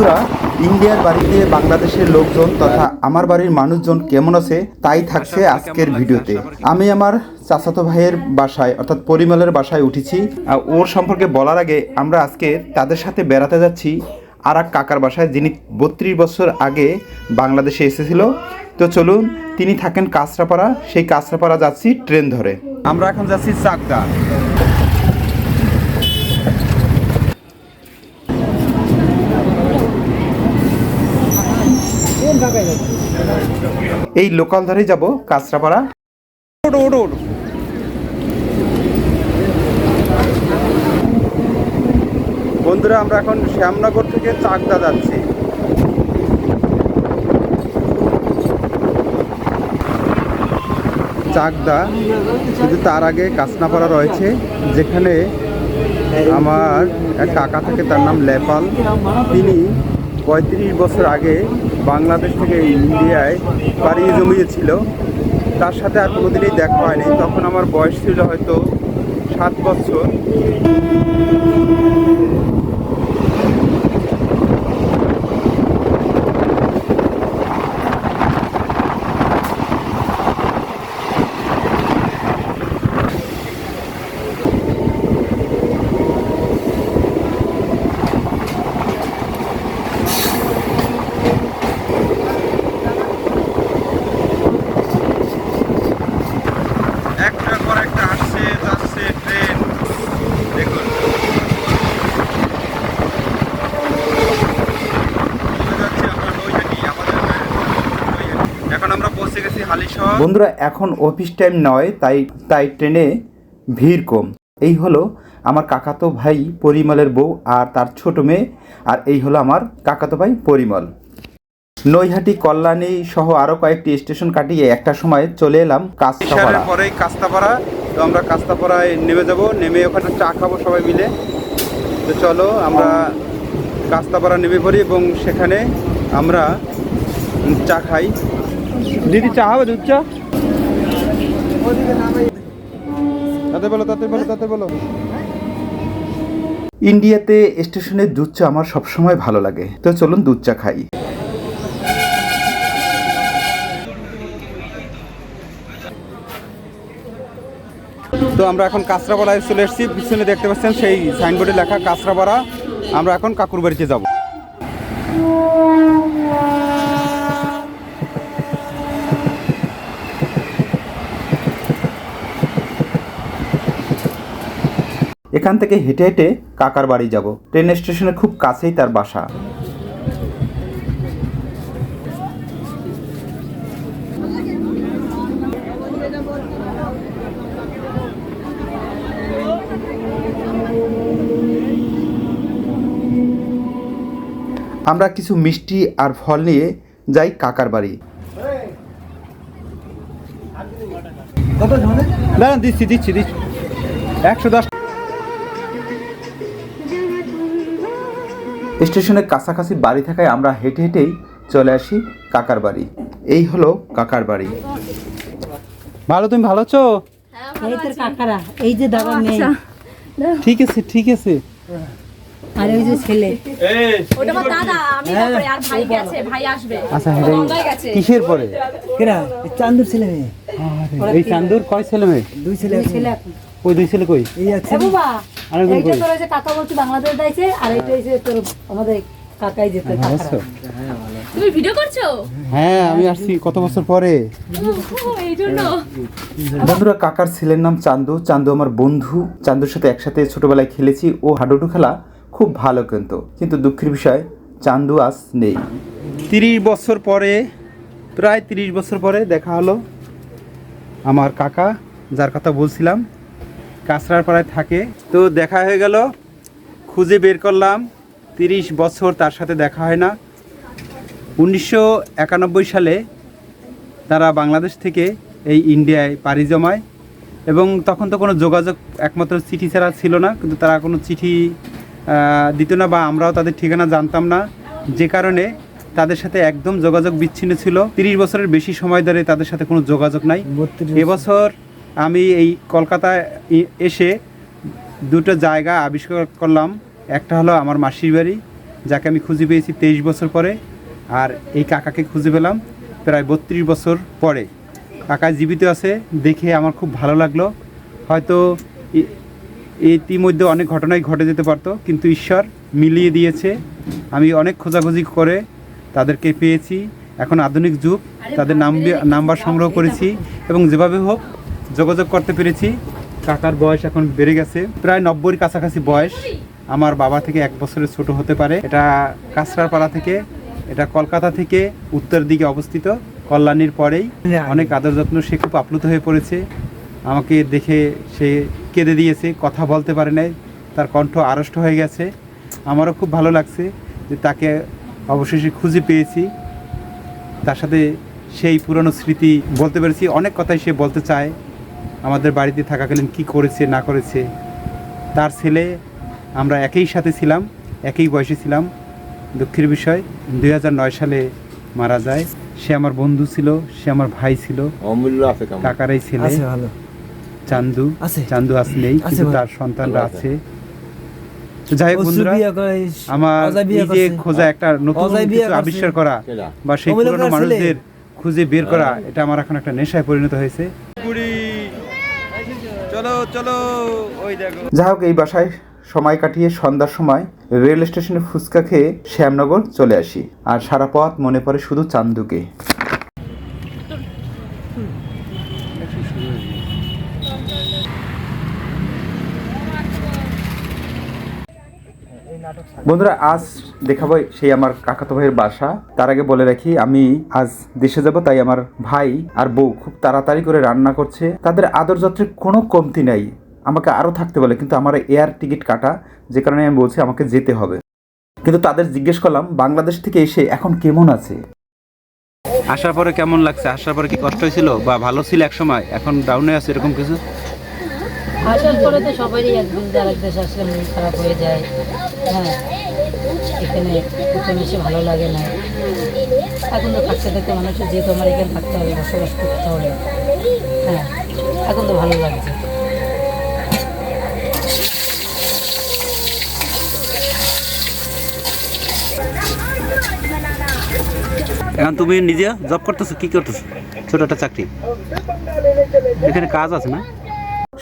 বন্ধুরা ইন্ডিয়ার বাড়িতে বাংলাদেশের লোকজন তথা আমার বাড়ির মানুষজন কেমন আছে তাই থাকছে আজকের ভিডিওতে। আমি আমার চাচাতো ভাইয়ের বাসায় অর্থাৎ পরিমলের বাসায় উঠেছি। ওর সম্পর্কে বলার আগে আমরা আজকে তাদের সাথে বেড়াতে যাচ্ছি আর এক কাকার বাসায় যিনি বত্রিশ বছর আগে বাংলাদেশে এসেছিল। তো চলুন তিনি থাকেন কাঁচরাপাড়া। সেই কাঁচরাপাড়া যাচ্ছি ট্রেন ধরে। আমরা এখন যাচ্ছি চাকদা। এই লোকাল ধরেই যাব, কাঁচরাপাড়া। বন্ধুরা, আমরা এখন শ্যামনগর থেকে চাকদা যাচ্ছি। চাকদা, কিন্তু তার আগে কাসনাপাড়া রয়েছে, যেখানে আমার এক কাকা থাকে, তার নাম লেপাল। তিনি পঁয়ত্রিশ বছর আগে বাংলাদেশ থেকে ইন্ডিয়ায় পাড়ি জমিয়েছিল। তার সাথে আর কোনোদিনই দেখা হয়নি। তখন আমার বয়স ছিল হয়তো সাত বছর একটার পর একটা আসছে যাচ্ছে ট্রেন দেখুন এখন আমরা পৌঁছে গেছি হালিশহর। বন্ধুরা এখন অফিস টাইম নয় তাই তাই ট্রেনে ভিড় কম। এই হলো আমার কাকাতো ভাই পরিমলের বউ আর তার ছোট মেয়ে আর এই হলো আমার কাকাতো ভাই পরিমল। নৈহাটি কল্যাণী সহ আরও কয়েকটি স্টেশন কাটিয়ে একটা সময় চলে এলাম কাস্তাপাড়া। পরে কাস্তাপাড়া তো আমরা কাস্তাপাড়ায় নেমে যাব নেমে ওখানে চা খাব সবাই মিলে। তো চলো আমরা কাস্তাপাড়া নেমে পড়ি এবং সেখানে আমরা চা খাই। দিদি চা হবে দুধ চা? তাতে বলো তাতে বলো তাতে বলো। ইন্ডিয়াতে স্টেশনের দুধ চা আমার সবসময় ভালো লাগে। তো চলুন দুধ চা খাই। তো আমরা এখন কাঁচরাপাড়ায় চলে এসেছি। পিছনে দেখতে পাচ্ছেন সেই সাইনবোর্ডে লেখা কাঁচরাপাড়া। আমরা এখন কাকুর বাড়িতে যাব। এখান থেকে হেঁটে হেঁটে কাকার বাড়ি যাব। ট্রেন স্টেশনের খুব কাছেই তার বাসা। আমরা কিছু মিষ্টি আর ফল নিয়ে যাই কাকার বাড়ি। দিচ্ছি দিচ্ছি দিচ্ছি। একশো দশ স্টেশনের কাছাকাছি বাড়ি থাকায় আমরা হেঁটে হেঁটেই চলে আসি কাকার বাড়ি। এই হলো কাকার বাড়ি। ভালো তুমি ভালো আছো? এই তোর কাকারা এই যে দাদা মেয়ে ঠিক আছে ঠিক আছে। আর ওই যে ছেলে। ওটা আমার দাদা আমি তারপরে আর ভাই গেছে ভাই আসবে। আচ্ছা গেছে। কিসের পরে? কেরা? চান্দুর ছেলে মেয়ে। এই চান্দুর কয় ছেলে মেয়ে? দুই ছেলে ছেলে ওই দুই ছেলে কই? এই আছে। বাবা এইটা তোর ওই কাকা বলছি বাংলাদেশ যাইছে আর এইটা হইছে তোর আমাদের কাকাই যেতে ভালো কাকারা আছো? তুমি ভিডিও করছ? হ্যাঁ আমি আসছি কত বছর পরে? বন্ধুরা কাকার ছেলের নাম চান্দু। চান্দু আমার বন্ধু। চান্দুর সাথে একসাথে ছোটবেলায় খেলেছি। ও হাডুডু খেলা খুব ভালো কিন্তু কিন্তু দুঃখের বিষয় চান্দু আজ নেই। তিরিশ বছর পরে প্রায় তিরিশ বছর পরে দেখা হলো আমার কাকা যার কথা বলছিলাম। কাঁচরার পাড়ায় থাকে। তো দেখা হয়ে গেল খুঁজে বের করলাম তিরিশ বছর তার সাথে দেখা হয় না। উনিশশো একানব্বই সালে তারা বাংলাদেশ থেকে এই ইন্ডিয়ায় পাড়ি জমায় এবং তখন তো কোনো যোগাযোগ একমাত্র চিঠি ছাড়া ছিল না কিন্তু তারা কোনো চিঠি দিত না বা আমরাও তাদের ঠিকানা জানতাম না। যে কারণে তাদের সাথে একদম যোগাযোগ বিচ্ছিন্ন ছিল। তিরিশ বছরের বেশি সময় ধরে তাদের সাথে কোনো যোগাযোগ নাই। এবছর আমি এই কলকাতায় এসে দুটো জায়গা আবিষ্কার করলাম। একটা হলো আমার মাসির বাড়ি যাকে আমি খুঁজে পেয়েছি তেইশ বছর পরে আর এই কাকাকে খুঁজে পেলাম প্রায় বত্রিশ বছর পরে। কাকা জীবিত আছে দেখে আমার খুব ভালো লাগল। হয়তো ইতিমধ্যে অনেক ঘটনাই ঘটে যেতে পারতো কিন্তু ঈশ্বর মিলিয়ে দিয়েছে। আমি অনেক খোঁজাখুঁজি করে তাদেরকে পেয়েছি। এখন আধুনিক যুগ তাদের নাম নাম্বার সংগ্রহ করেছি এবং যেভাবে হোক যোগাযোগ করতে পেরেছি। কাকার বয়স এখন বেড়ে গেছে। প্রায় নব্বইয়ের কাছাকাছি বয়স। আমার বাবা থেকে এক বছরের ছোট হতে পারে। এটা কাঁচরাপাড়া থেকে, এটা কলকাতা থেকে উত্তর দিকে অবস্থিত। কল্যাণীর পরেই অনেক আদর যত্ন, সে খুব আপ্লুত হয়ে পড়েছে। আমাকে দেখে সে কেঁদে দিয়েছে, কথা বলতে পারে নাই। তার কণ্ঠ আড়ষ্ট হয়ে গেছে। আমারও খুব ভালো লাগছে যে তাকে অবশেষে খুঁজে পেয়েছি। তার সাথে সেই পুরনো স্মৃতি বলতে পেরেছি। অনেক কথাই সে বলতে চায়। আমাদের বাড়িতে থাকাকালীন কি করেছে না করেছে তার ছেলে আমরা একই সাথে ছিলাম একই বয়সে ছিলাম। দুঃখের বিষয় দুই সালে মারা যায়। সে আমার বন্ধু ছিল সে আমার ভাই ছিল। অমূল্য আছে কাকারাই ছেলে। চান্দু আছে। চান্দু আজ নেই ভাই। তার সন্তানরা আছে। যাই হোক বন্ধুরা আমার যে খোঁজা একটা নতুন কিছু আবিষ্কার করা বা সেই পুরনো মানুষদের খুঁজে বের করা এটা আমার এখন একটা নেশায় পরিণত হয়েছে। চলো, ওই দেখো। যাই হোক এই বাসায় সময় কাটিয়ে সন্ধ্যার সময় রেল স্টেশনে ফুচকা খেয়ে শ্যামনগর চলে আসি। আর সারা পথ মনে পড়ে শুধু চান্দুকে। বন্ধুরা, আজ দেখাবো সেই আমার কাকাতো ভাইয়ের বাসা। তার আগে বলে রাখি, আমি আজ দেশে যাব, তাই আমার ভাই আর বউ খুব তাড়াতাড়ি করে রান্না করছে। তাদের আদর যত্রের কোনো কমতি নাই। আমাকে আরও থাকতে বলে, কিন্তু আমার এয়ার টিকিট কাটা, যে কারণে আমি বলছি আমাকে যেতে হবে। কিন্তু তাদের জিজ্ঞেস করলাম, বাংলাদেশ থেকে এসে এখন কেমন আছে? আসার পরে কেমন লাগছে? আসার পরে কি কষ্ট হয়েছিল? বা ভালো ছিল এক সময়? এখন ডাউনে আছে এরকম কিছু? আসার পরে তো সবারই এক দেশ আর এক দেশ আসলে মন খারাপ হয়ে যায়। হ্যাঁ এখানে প্রথম এসে ভালো লাগে না। এখন তো থাকতে থাকতে মানুষের যেহেতু আমার এখানে থাকতে হবে, বসবাস করতে হবে। হ্যাঁ এখন তো ভালো লাগছে। এখন তুমি নিজে জব করতেছো? কি করতেছো? ছোট একটা চাকরি। এখানে কাজ আছে না?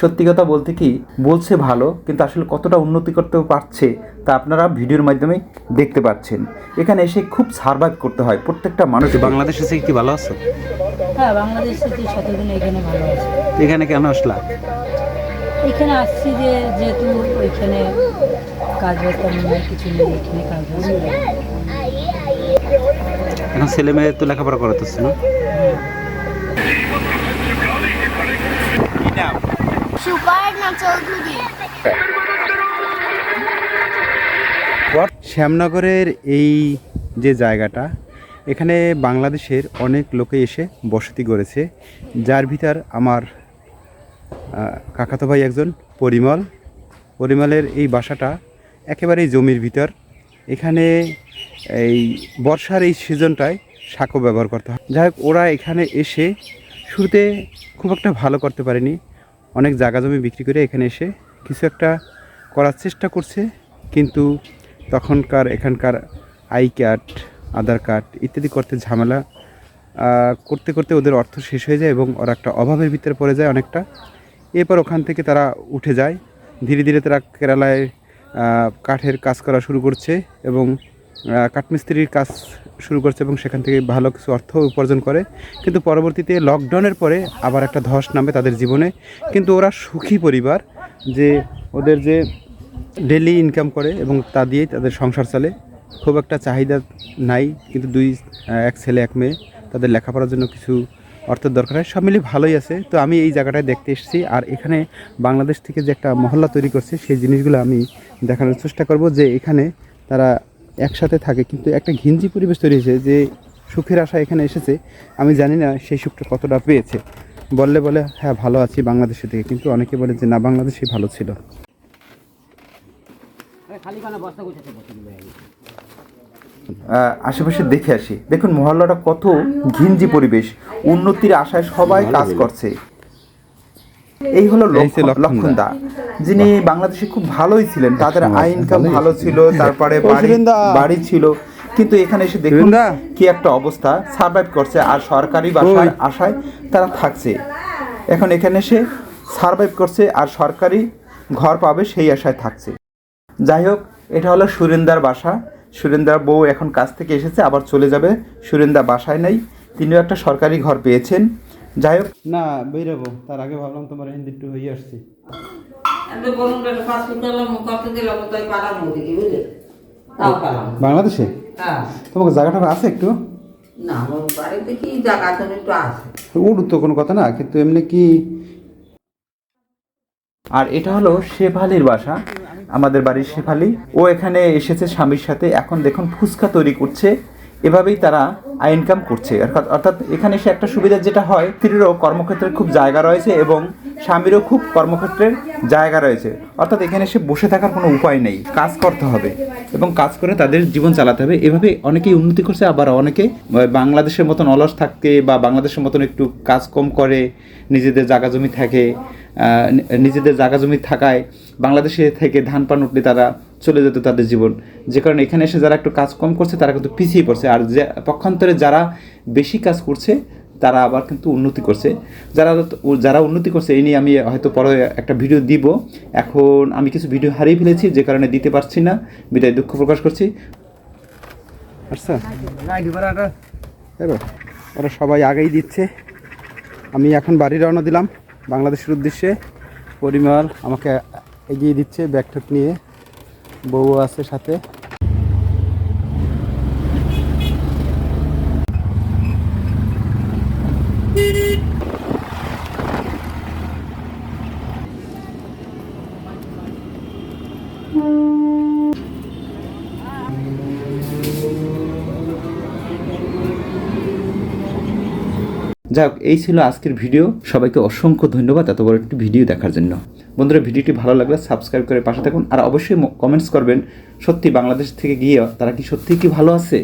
সত্যি কথা বলতে কি বলছে ভালো কিন্তু আসলে কতটা উন্নতি করতে পারছে তা আপনারা ভিডিওর মাধ্যমে দেখতে পাচ্ছেন। এখানে এসে খুব সার্ভাইভ করতে হয় প্রত্যেকটা মানুষ বাংলাদেশে এসে কি ভালো আছে? হ্যাঁ বাংলাদেশ থেকে শতদিন এখানে ভালো আছে। এখানে কেন আসলা? এখানে আসছি যে যেহেতু ওইখানে কাজ বাজ তেমন নাই কিছু নেই এখানে কাজ এখন ছেলে মেয়ে তো লেখাপড়া করাতেছে না? শ্যামনগরের এই যে জায়গাটা, এখানে বাংলাদেশের অনেক লোকে এসে বসতি গড়েছে, যার ভিতর আমার কাকাতো ভাই একজন পরিমল। পরিমলের এই বাসাটা একেবারেই জমির ভিতর। এখানে এই বর্ষার এই সিজনটায় সাঁকো ব্যবহার করতে হয়। যাই হোক, ওরা এখানে এসে শুরুতে খুব একটা ভালো করতে পারেনি। অনেক জায়গা জমি বিক্রি করে এখানে এসে কিছু একটা করার চেষ্টা করছে, কিন্তু তখনকার এখানকার আই কার্ড, আধার কার্ড ইত্যাদি করতে ঝামেলা করতে করতে ওদের অর্থ শেষ হয়ে যায় এবং ওরা একটা অভাবের ভিতরে পড়ে যায় অনেকটা। এরপর ওখান থেকে তারা উঠে যায়। ধীরে ধীরে তারা কেরালায় কাঠের কাজ করা শুরু করছে এবং কাঠমিস্ত্রির কাজ শুরু করছে এবং সেখান থেকে ভালো কিছু অর্থ উপার্জন করে। কিন্তু পরবর্তীতে লকডাউনের পরে আবার একটা ধস নামে তাদের জীবনে। কিন্তু ওরা সুখী পরিবার যে ওদের যে ডেলি ইনকাম করে এবং তা দিয়েই তাদের সংসার চলে। খুব একটা চাহিদা নাই, কিন্তু দুই, এক ছেলে, এক মেয়ে, তাদের লেখাপড়ার জন্য কিছু অর্থের দরকার হয়। সব মিলিয়ে ভালোই আছে। তো আমি এই জায়গাটায় দেখতে এসেছি। আর এখানে বাংলাদেশ থেকে যে একটা মহল্লা তৈরি করছে, সেই জিনিসগুলো আমি দেখানোর চেষ্টা করব যে এখানে তারা একসাথে থাকে কিন্তু একটা ঘিঞ্জি পরিবেশ তৈরি হয়েছে যে সুখের আশা এখানে এসেছে। আমি জানি না সেই সুখটা কতটা পেয়েছে। বললে বলে হ্যাঁ ভালো আছি বাংলাদেশে থেকে কিন্তু অনেকে বলে যে না বাংলাদেশই ভালো ছিল। আশেপাশে দেখে আসি। দেখুন মহল্লাটা কত ঘিঞ্জি পরিবেশ। উন্নতির আশায় সবাই কাজ করছে। এই হলো লক্ষণ দা। যিনি বাংলাদেশে খুব ভালোই ছিলেন তাদের আয় ইনকাম ভালো ছিল। তারপরে বাড়ি বাড়ি ছিল। কিন্তু এখানে এসে দেখুন কি একটা অবস্থা সার্ভাইভ করছে। আর সরকারি বাসার আশায় তারা থাকছে। এখন এখানে এসে সার্ভাইভ করছে আর সরকারি ঘর পাবে সেই আশায় থাকছে। যাই হোক এটা হলো সুরেন্দার বাসা। সুরেন্দার বউ এখন কাজ থেকে এসেছে আবার চলে যাবে। সুরেন্দা বাসায় নেই। তিনিও একটা সরকারি ঘর পেয়েছেন। যাই হোক। না বেরোবো। তার আগে ভাবলাম তোমার হিন্দি একটু হয়ে আসছি। বাংলাদেশে? হ্যাঁ। তোমাকে জায়গাটা আছে একটু? না আমার বাড়িতে কি জায়গা তো একটু আছে। উড়ু তো কোনো কথা না কিন্তু এমনি কি আর এটা হলো শেফালির বাসা আমাদের বাড়ির শেফালি। ও এখানে এসেছে স্বামীর সাথে। এখন দেখুন ফুচকা তৈরি করছে। এভাবেই তারা আয় ইনকাম করছে। অর্থাৎ এখানে এসে একটা সুবিধা যেটা হয়, স্ত্রীরও কর্মক্ষেত্রের খুব জায়গা রয়েছে এবং স্বামীরও খুব কর্মক্ষেত্রের জায়গা রয়েছে। অর্থাৎ এখানে এসে বসে থাকার কোনো উপায় নেই। কাজ করতে হবে এবং কাজ করে তাদের জীবন চালাতে হবে। এভাবে অনেকেই উন্নতি করছে, আবার অনেকে বাংলাদেশের মতন অলস থাকতে বা বাংলাদেশের মতন একটু কাজ কম করে, নিজেদের জায়গা জমি থাকে নিজেদের জায়গা জমি থাকায় বাংলাদেশে থেকে ধান পান উঠলে তারা চলে যেত তাদের জীবন। যে কারণে এখানে এসে যারা একটু কাজ কম করছে, তারা কিন্তু পিছিয়ে পড়ছে। আর যে পক্ষান্তরে যারা বেশি কাজ করছে, তারা আবার কিন্তু উন্নতি করছে। যারা যারা উন্নতি করছে, এই নিয়ে আমি হয়তো পরে একটা ভিডিও দিব। এখন আমি কিছু ভিডিও হারিয়ে ফেলেছি, যে কারণে দিতে পারছি না। বিদায় দুঃখ প্রকাশ করছি। আচ্ছা ওরা সবাই আগেই দিচ্ছে। আমি এখন বাড়ি রওনা দিলাম। বাংলাদেশের উদ্দেশ্যে পরিমল আমাকে এগিয়ে দিচ্ছে ব্যাগ নিয়ে। বউ আছে সাথে। যাই হোক এই ছিল আজকের ভিডিও। সবাইকে অসংখ্য ধন্যবাদ এত বড় একটি ভিডিও দেখার জন্য। বন্ধুরা, ভিডিওটি ভালো লাগলে সাবস্ক্রাইব করে পাশে থাকুন। আর অবশ্যই কমেন্টস করবেন, সত্যি বাংলাদেশ থেকে গিয়ে তারা কি সত্যি কি ভালো আছে?